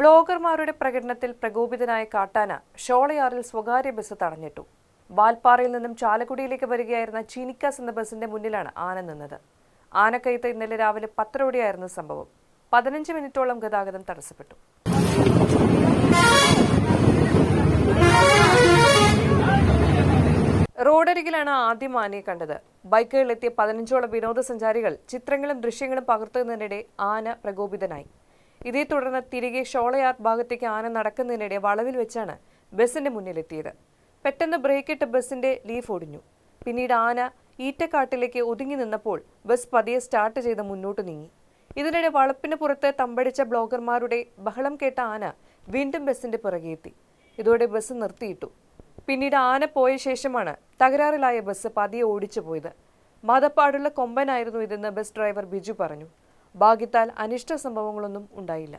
ബ്ലോഗർമാരുടെ പ്രകടനത്തിൽ പ്രകോപിതനായ കാട്ടാന ഷോളയാറിൽ സ്വകാര്യ ബസ് തടഞ്ഞിട്ടു. വാൽപ്പാറയിൽ നിന്നും ചാലക്കുടിയിലേക്ക് വരികയായിരുന്ന ചീനിക്കാസ് എന്ന ബസിന്റെ മുന്നിലാണ് ആന നിന്നത്. ആനക്കയത്ത് ഇന്നലെ രാവിലെ പത്തരോടെയായിരുന്നു സംഭവം. പതിനഞ്ച് മിനിറ്റോളം ഗതാഗതം തടസ്സപ്പെട്ടു. റോഡരികിലാണ് ആദ്യം ആനയെ കണ്ടത്. ബൈക്കുകളിലെത്തിയ പതിനഞ്ചോളം വിനോദസഞ്ചാരികൾ ചിത്രങ്ങളും ദൃശ്യങ്ങളും പകർത്തുന്നതിനിടെ ആന പ്രകോപിതനായി. ഇതേ തുടർന്ന് തിരികെ ഷോളയാർ ഭാഗത്തേക്ക് ആന നടക്കുന്നതിനിടെ വളവിൽ വെച്ചാണ് ബസിന്റെ മുന്നിലെത്തിയത്. പെട്ടെന്ന് ബ്രേക്കിട്ട് ബസിന്റെ ലീഫ് ഒടിഞ്ഞു. പിന്നീട് ആന ഈറ്റക്കാട്ടിലേക്ക് ഒതുങ്ങി നിന്നപ്പോൾ ബസ് പതിയെ സ്റ്റാർട്ട് ചെയ്ത് മുന്നോട്ട് നീങ്ങി. ഇതിനിടെ വളപ്പിന് പുറത്ത് തമ്പടിച്ച ബ്ലോഗർമാരുടെ ബഹളം കേട്ട ആന വീണ്ടും ബസിന്റെ പിറകെയെത്തി. ഇതോടെ ബസ് നിർത്തിയിട്ടു. പിന്നീട് ആന പോയ ശേഷമാണ് തകരാറിലായ ബസ് പതിയെ ഓടിച്ചു പോയത് മതപ്പാടുള്ള കൊമ്പനായിരുന്നു ഇതെന്ന് ബസ് ഡ്രൈവർ ബിജു പറഞ്ഞു. ഭാഗ്യത്താൽ അനിഷ്ട സംഭവങ്ങളൊന്നും ഉണ്ടായില്ല